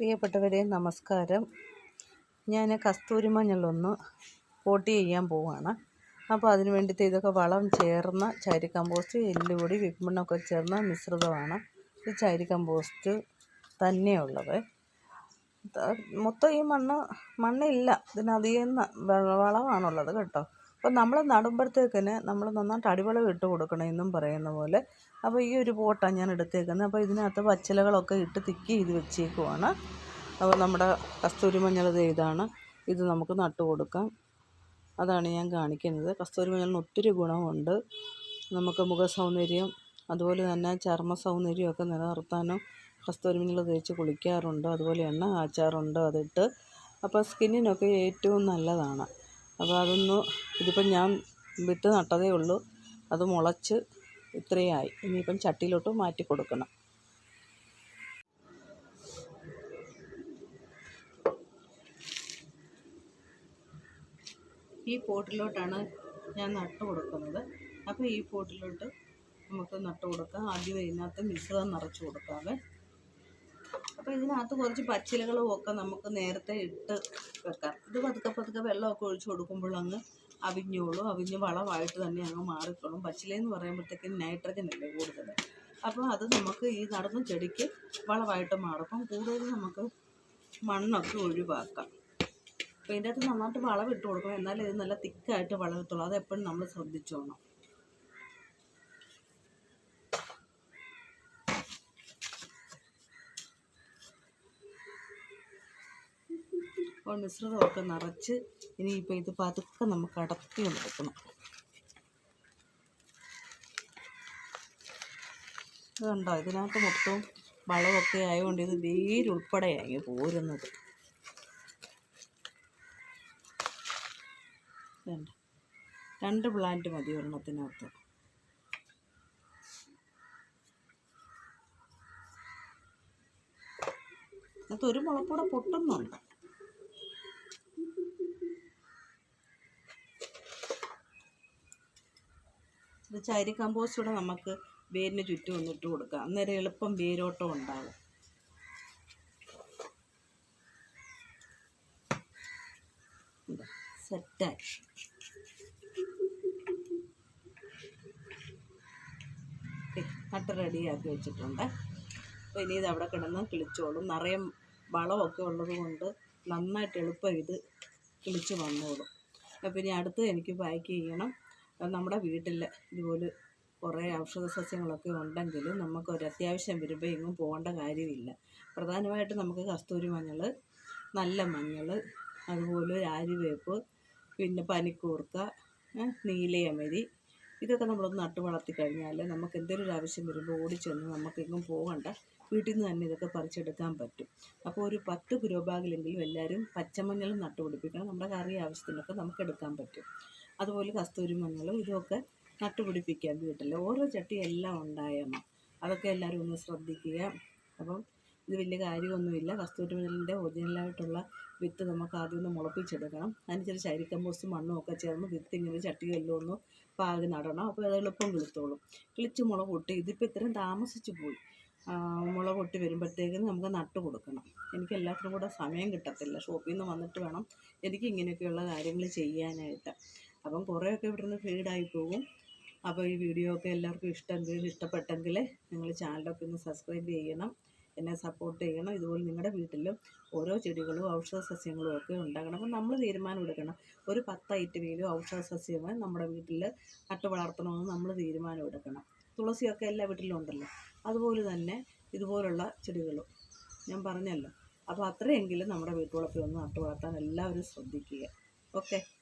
പ്രിയപ്പെട്ടവരെ നമസ്കാരം. ഞാൻ കസ്തൂരി മഞ്ഞളൊന്ന് കോട്ടി ചെയ്യാൻ പോവുകയാണ് അപ്പോൾ അതിന് വേണ്ടിയിട്ട് ഇതൊക്കെ വളം ചേർന്ന ചാരി കമ്പോസ്റ്റ് എല്ലുപൊടി വിപ്മണ്ണൊക്കെ ചേർന്ന മിശ്രിതമാണ് ഈ ചാരി കമ്പോസ്റ്റ് തന്നെയുള്ളത്. മൊത്തം ഈ മണ്ണ് മണ്ണില്ല. ഇതിനധികം വളമാണുള്ളത് കേട്ടോ. അപ്പോൾ നമ്മൾ നടുമ്പോഴത്തേക്കിന് നമ്മൾ നന്നായിട്ട് അടിവളം ഇട്ട് കൊടുക്കണം എന്നും പറയുന്ന പോലെ. അപ്പോൾ ഈ ഒരു പോട്ടാണ് ഞാൻ എടുത്തേക്കുന്നത്. അപ്പോൾ ഇതിനകത്ത് പച്ചിലകളൊക്കെ ഇട്ട് തിക്കി ചെയ്ത് വെച്ചേക്കുവാണ്. അപ്പോൾ നമ്മുടെ കസ്തൂരി മഞ്ഞൾ ഇതാണ്. ഇത് നമുക്ക് നട്ടു കൊടുക്കാം. അതാണ് ഞാൻ കാണിക്കുന്നത്. കസ്തൂരി മഞ്ഞളിന് ഒത്തിരി ഗുണമുണ്ട്. നമുക്ക് മുഖ സൗന്ദര്യം അതുപോലെ തന്നെ ചർമ്മ സൗന്ദര്യമൊക്കെ നിലനിർത്താനും കസ്തൂരി മഞ്ഞൾ തേച്ച് കുളിക്കാറുണ്ട്. അതുപോലെ എണ്ണ കാച്ചാറുണ്ട് അതിട്ട്. അപ്പോൾ സ്കിന്നിനൊക്കെ ഏറ്റവും നല്ലതാണ്. അപ്പോൾ അതൊന്ന് ഇതിപ്പം ഞാൻ വിട്ട് നട്ടതേ ഉള്ളൂ. അത് മുളച്ച് ഇത്രയായി. ഇനിയിപ്പം ചട്ടിയിലോട്ട് മാറ്റി കൊടുക്കണം. ഈ പോട്ടിലോട്ടാണ് ഞാൻ നട്ടു കൊടുക്കുന്നത്. അപ്പോൾ ഈ പോട്ടിലോട്ട് നമുക്ക് നട്ടു കൊടുക്കാം. ആദ്യം ഇതിനകത്ത് മിശ്രിതം നിറച്ച് കൊടുക്കാവേ അപ്പോൾ ഇതിനകത്ത് കുറച്ച് പച്ചിലകളും ഒക്കെ നമുക്ക് നേരത്തെ ഇട്ട് വെക്കാം. ഇത് പതുക്കെ പതുക്കെ വെള്ളമൊക്കെ ഒഴിച്ച് കൊടുക്കുമ്പോൾ അങ്ങ് അവിഞ്ഞോളും. അവിഞ്ഞ് വളമായിട്ട് തന്നെ അങ്ങ് മാറിക്കോളും. പച്ചിലയെന്ന് പറയുമ്പോഴത്തേക്കും നൈട്രജൻ അല്ലേ കൂടുതൽ അപ്പോൾ അത് നമുക്ക് ഈ നടന്ന ചെടിക്ക് വളമായിട്ട് മാറും. അപ്പം കൂടുതൽ നമുക്ക് മണ്ണൊക്കെ ഒഴിവാക്കാം. അപ്പോൾ ഇതിന്റെ അകത്ത് നന്നായിട്ട് വളമിട്ട് കൊടുക്കണം. എന്നാലേ ഇത് നല്ല തിക്കായിട്ട് വളരത്തുള്ളൂ. അതെപ്പോഴും നമ്മൾ ശ്രദ്ധിച്ചോണം. അപ്പോൾ മിശ്രിതമൊക്കെ നിറച്ച് ഇനിയിപ്പോൾ ഇത് പതുക്കെ നമുക്ക് അടത്തി എടുക്കണം. ഇത് കണ്ടോ? ഇതിനകത്ത് മൊത്തവും വളമൊക്കെ ആയതുകൊണ്ട് ഇത് വേരുൾപ്പെടെയായി പോരുന്നത്. രണ്ട് പ്ലാന്റ് മതി ഒരെണ്ണത്തിനകത്ത്. അതിനകത്ത് ഒരു മുളക്കൂടെ പൊട്ടുന്നുണ്ട്. ഇത് അരി കമ്പോസ്റ്റ് കൂടെ നമുക്ക് വേരിന് ചുറ്റും ഒന്നിട്ട് കൊടുക്കാം. അന്നേരം എളുപ്പം വേരോട്ടം ഉണ്ടാകും സെറ്റായി. നട്ട് റെഡിയാക്കി വെച്ചിട്ടുണ്ട്. അപ്പോൾ ഇനി ഇത് അവിടെ കിടന്ന് കിളിച്ചോളും. നിറയെ വളമൊക്കെ ഉള്ളത് കൊണ്ട് നന്നായിട്ട് എളുപ്പം ഇത് കിളിച്ച് വന്നോളും. അപ്പോൾ ഇനി അടുത്ത് എനിക്ക് പാക്ക് ചെയ്യണം. നമ്മുടെ വീട്ടിൽ ഇതുപോലെ കുറേ ഔഷധ സസ്യങ്ങളൊക്കെ ഉണ്ടെങ്കിലും നമുക്ക് ഒരു അത്യാവശ്യം വരുമ്പോൾ എങ്ങും പോകേണ്ട കാര്യമില്ല. പ്രധാനമായിട്ട് നമുക്ക് കസ്തൂരി മഞ്ഞൾ നല്ല മഞ്ഞൾ അതുപോലെ ആര്യവേപ്പ് പിന്നെ പനിക്കൂർക്ക നീലയമരി ഇതൊക്കെ നമ്മളൊന്ന് നട്ടു വളർത്തി കഴിഞ്ഞാൽ നമുക്ക് എന്തെങ്കിലും ഒരു ആവശ്യം വരുമ്പോൾ ഓടിച്ചെന്ന് നമുക്കെങ്ങും പോകണ്ട. വീട്ടിൽ നിന്ന് തന്നെ ഇതൊക്കെ പറിച്ചെടുക്കാൻ പറ്റും. അപ്പോൾ ഒരു പത്ത് ഗ്രോ ബാഗിലെങ്കിലും എല്ലാവരും പച്ചമഞ്ഞൾ നട്ടുപിടിപ്പിക്കണം. നമ്മുടെ കറി ആവശ്യത്തിനൊക്കെ നമുക്ക് എടുക്കാൻ പറ്റും. അതുപോലെ കസ്തൂരി മഞ്ഞളും ഇതുമൊക്കെ നട്ടുപിടിപ്പിക്കാം വീട്ടിൽ ഓരോ ചട്ടി എല്ലാം ഉണ്ടായണം. അതൊക്കെ എല്ലാവരും ഒന്ന് ശ്രദ്ധിക്കുക. അപ്പം ഇത് വലിയ കാര്യമൊന്നുമില്ല. കസ്തൂരി മഞ്ഞളിന്റെ ഒറിജിനലായിട്ടുള്ള വിത്ത് നമുക്ക് ആദ്യം ഒന്ന് മുളപ്പിച്ചെടുക്കണം. അതിന് ചില ശരി കമ്പോസ്റ്റ് മണ്ണും ഒക്കെ ചേർന്ന് വിത്ത് ഇങ്ങനെ ചട്ടികളിലും ഒന്ന് പാകി നടണം. അപ്പോൾ അത് എളുപ്പം കിളുത്തോളും കിളിച്ച് മുള പൊട്ടി. ഇതിപ്പോൾ ഇത്രയും താമസിച്ച് പോയി. മുള പൊട്ടി വരുമ്പോഴത്തേക്കും നമുക്ക് നട്ട് കൊടുക്കണം. എനിക്ക് എല്ലാത്തിനും കൂടെ സമയം കിട്ടത്തില്ല. ഷോപ്പിൽ നിന്ന് വന്നിട്ട് വേണം എനിക്ക് ഇങ്ങനെയൊക്കെയുള്ള കാര്യങ്ങൾ ചെയ്യാനായിട്ട്. അപ്പം കുറേയൊക്കെ ഇവിടുന്ന് ഫീഡായി പോകും. അപ്പോൾ ഈ വീഡിയോ ഒക്കെ എല്ലാവർക്കും ഇഷ്ടമെങ്കിൽ ഇഷ്ടപ്പെട്ടെങ്കിൽ നിങ്ങൾ ചാനലൊക്കെ ഒന്ന് സബ്സ്ക്രൈബ് ചെയ്യണം. എന്നെ സപ്പോർട്ട് ചെയ്യണം. ഇതുപോലെ നിങ്ങളുടെ വീട്ടിലും ഓരോ ചെടികളും ഔഷധ സസ്യങ്ങളും ഒക്കെ ഉണ്ടാകണം. അപ്പം നമ്മൾ തീരുമാനം എടുക്കണം. ഒരു പത്ത് ഐറ്റമെങ്കിലും ഔഷധ സസ്യങ്ങൾ നമ്മുടെ വീട്ടിൽ നട്ട് വളർത്തണമെന്ന് നമ്മൾ തീരുമാനം എടുക്കണം. തുളസിയൊക്കെ എല്ലാ വീട്ടിലും ഉണ്ടല്ലോ. അതുപോലെ തന്നെ ഇതുപോലുള്ള ചെടികളും ഞാൻ പറഞ്ഞല്ലോ. അപ്പോൾ അത്രയെങ്കിലും നമ്മുടെ വീട്ടുകളൊക്കെ ഒന്ന് നട്ടു വളർത്താൻ എല്ലാവരും ശ്രദ്ധിക്കുക. ഓക്കെ.